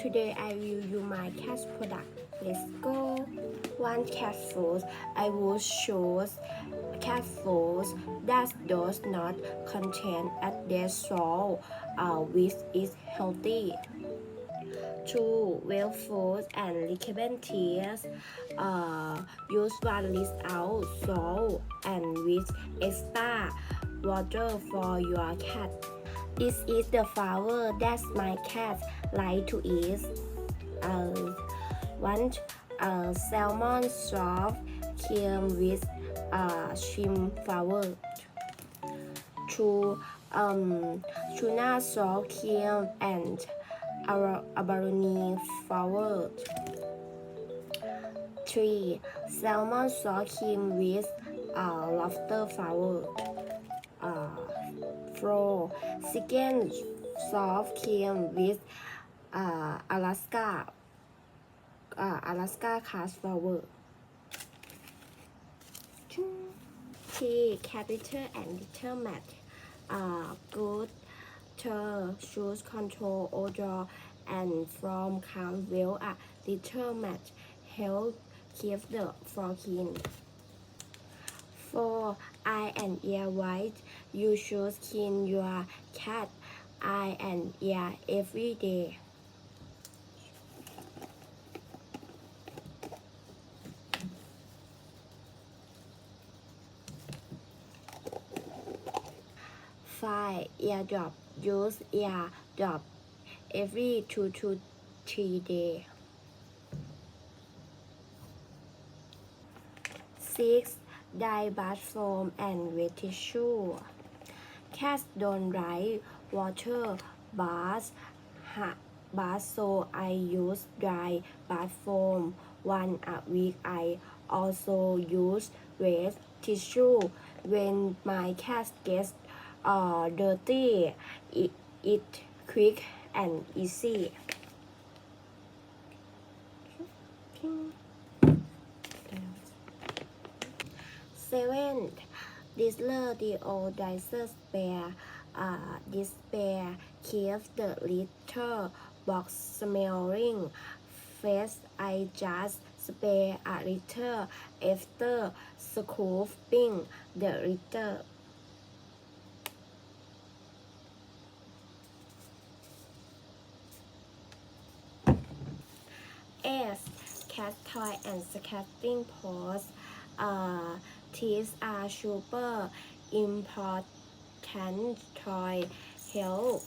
Today I will use my cat product. Let's go. One cat food. I will choose cat food that does not contain added salt uh, which is healthy. Two well food and liquid tears. Uh, use one without salt and with extra water for your cat. This is the flower that my cat like to eat. Uh, one uh, salmon soft cream with uh, shrimp flower. Two um, tuna soft cream and abalone flour. Three salmon soft cream with uh, lobster flour. Four chicken soft cream with uh, Alaska uh, Alaska cast flour. T capital and little mat uh, good to choose control odor and from calm well a little mat help keep the floor clean. For eye and ear white, you should clean your cat eye and ear every day. Five ear drop. Use ear drop every two to three days. Six dye bath foam and wet tissue. Cats don't like water baths, bath so I use dry bath foam one a week. I also use wet tissue when my cat gets uh, dirty. It, it quick and easy. Seven, Disler deodorizer spray. Uh, this spray keeps the litter box smelling fresh. I just spray a litter after scooping the litter. S. Cat toy and scratching paws. Uh, these are super important toy help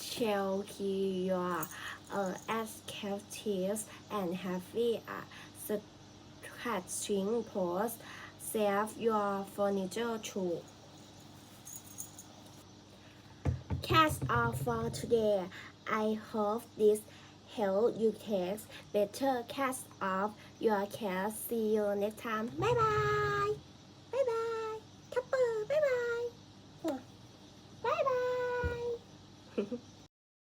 shall your uh, captive and happy uh, scratching paws save your furniture too. Cats are for today. I hope this help you take better cast of your cat. See you next time. Bye bye.